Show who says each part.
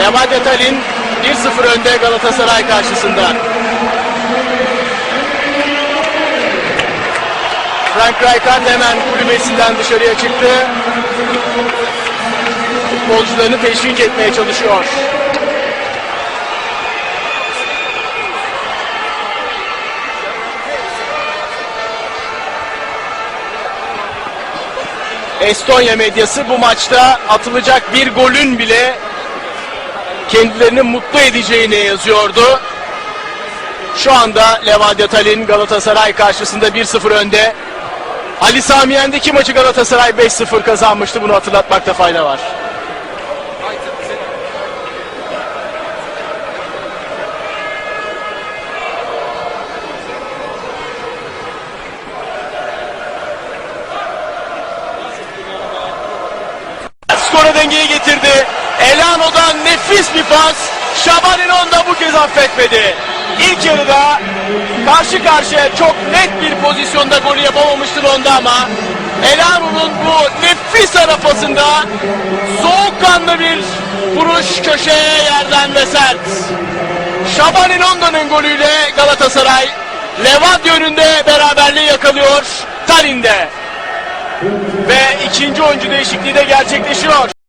Speaker 1: Levadia Tallinn 1-0 önde Galatasaray karşısında. Frank Rijkaard hemen kulübesinden dışarıya çıktı. Futbolcularını teşvik etmeye çalışıyor. Estonya medyası bu maçta atılacak bir golün bile kendilerini mutlu edeceğini yazıyordu. Şu anda Levadia Tallinn Galatasaray karşısında 1-0 önde. Ali Sami Yen'deki maçı Galatasaray 5-0 kazanmıştı. Bunu hatırlatmakta fayda var. Skora dengeyi getirdi. Elano'dan nefis bir pas. Şabanin da bu kez affetmedi. İlk yarıda karşı karşıya çok net bir pozisyonda golü yapamamıştı Londa ama Elano'nun bu nefis ara pasında soğukkanlı bir vuruş köşeye yerden ve sert. Şabanin Onda'nın golüyle Galatasaray Levadia önünde beraberliği yakalıyor Tallinn'de. Ve ikinci oyuncu değişikliği de gerçekleşiyor.